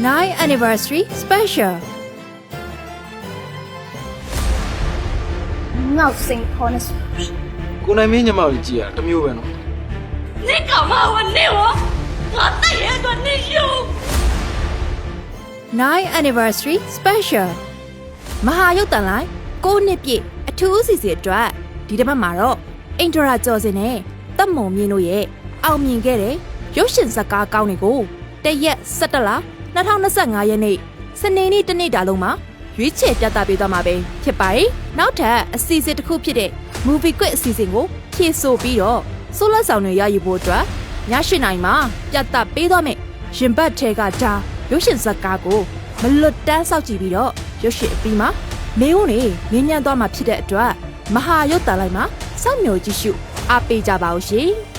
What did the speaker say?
9 anniversary special ငေါ့စိန်ခေါ်နေစုကိုနိုင်မင်းညမကိုကြည်ရတမျိုးပဲနော်နေကမဟောနေဟောငါတိုက်ရတော့နေယူ9 anniversary special မဟာရုပ်တန်လိုက်9နှစ်ပြည့်အထူးအစီအစဉ်အတွက်ဒီတစ်ပတ်မှာတော့အင်ဒရာကျော်စင်နဲ့တပ်မုံမြင့်တို့ရဲ့အောင်မြင်ခဲ့တဲ့ရုပ်ရှင်ဇာတ်ကားကောင်းတွေကိုတရက်17လ 2025ရက်နေ့စနေနေ့တနေ့တာလုံးမှာရွေးချယ်ပြသပေးသွားမှာပဲဖြစ်ပါတယ်။နောက်ထပ်အစီအစဉ်တစ်ခုဖြစ်တဲ့ Movie Quiz အစီအစဉ်ကိုဖြည့်ဆို့ပြီးတော့ဆိုလက်ဆောင်တွေရယူဖို့အတွက်ည၈နိုင်မှာပြသပေးသွားမယ်။ရင်ဘတ်ထဲကဒါရုပ်ရှင်ဇာတ်ကားကိုမလွတ်တမ်းစောက်ကြည့်ပြီးတော့ရုပ်ရှင်အပြီးမှာမင်းတို့နေငင်းညံ့သွားမှာဖြစ်တဲ့အတွက်မဟာရုပ်တန်လိုက်မှာစောင့်မျှော်ကြည့်ရှုအားပေးကြပါဦးရှင်။